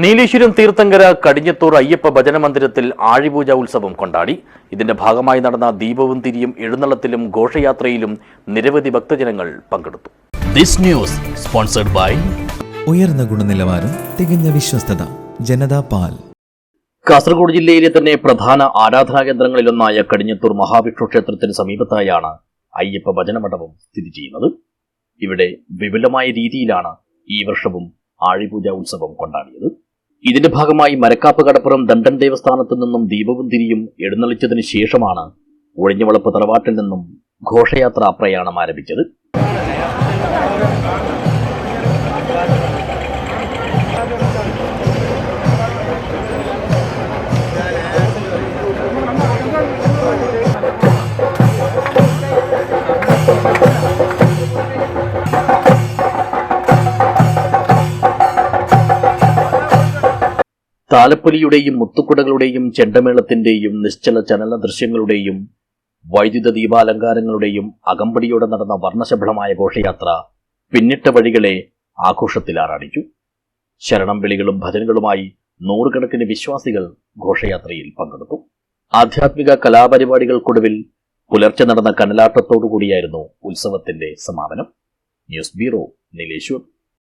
നീലേശ്വരം തീർത്ഥങ്കര കടിഞ്ഞത്തൂർ അയ്യപ്പ ഭജന മന്ദിരത്തിൽ ആഴിപൂജ ഉത്സവം കൊണ്ടാടി. ഇതിന്റെ ഭാഗമായി നടന്ന ദീപവും തിരിയും എഴുന്നള്ളത്തിലും ഘോഷയാത്രയിലും നിരവധി ഭക്തജനങ്ങൾ പങ്കെടുത്തു. ദിസ് ന്യൂസ് സ്പോൺസർഡ് ബൈ ഉയർന്ന ഗുണനിലവാരം തികഞ്ഞ വിശ്വസ്തത ജനതാ പാൽ. കാസർഗോഡ് ജില്ലയിലെ തന്നെ പ്രധാന ആരാധനാ കേന്ദ്രങ്ങളിലൊന്നായ കടിഞ്ഞത്തൂർ മഹാവിഷ്ണു ക്ഷേത്രത്തിന് സമീപത്തായാണ് അയ്യപ്പ ഭജനമണ്ഡപം സ്ഥിതി ചെയ്യുന്നത്. ഇവിടെ വിപുലമായ രീതിയിലാണ് ഈ വർഷവും ആഴിപൂജ ഉത്സവം കൊണ്ടാടിയത്. ഇതിന്റെ ഭാഗമായി മരക്കാപ്പ് കടപ്പുറം ദണ്ഡൻ ദേവസ്ഥാനത്തു നിന്നും ദീപവും തിരിയും എഴുന്നള്ളിച്ചതിന് ശേഷമാണ് ഒഴിഞ്ഞവളപ്പ് തറവാട്ടിൽ നിന്നും ഘോഷയാത്ര പ്രയാണം ആരംഭിച്ചത്. താലപ്പൊലിയുടെയും മുത്തുക്കുടകളുടെയും ചെണ്ടമേളത്തിന്റെയും നിശ്ചല ചലന ദൃശ്യങ്ങളുടെയും വൈദ്യുത ദീപാലങ്കാരങ്ങളുടെയും അകമ്പടിയോടെ നടന്ന വർണശബളമായ ഘോഷയാത്ര പിന്നിട്ട വഴികളെ ആഘോഷത്തിൽ ആഘോഷത്തിലാറാടിച്ചു ശരണം വിളികളും ഭജനകളുമായി നൂറുകണക്കിന് വിശ്വാസികൾ ഘോഷയാത്രയിൽ പങ്കെടുത്തു. ആധ്യാത്മിക കലാപരിപാടികൾക്കൊടുവിൽ പുലർച്ചെ നടന്ന കനലാട്ടത്തോടുകൂടിയായിരുന്നു ഉത്സവത്തിന്റെ സമാപനം. News bureau Nileshwar.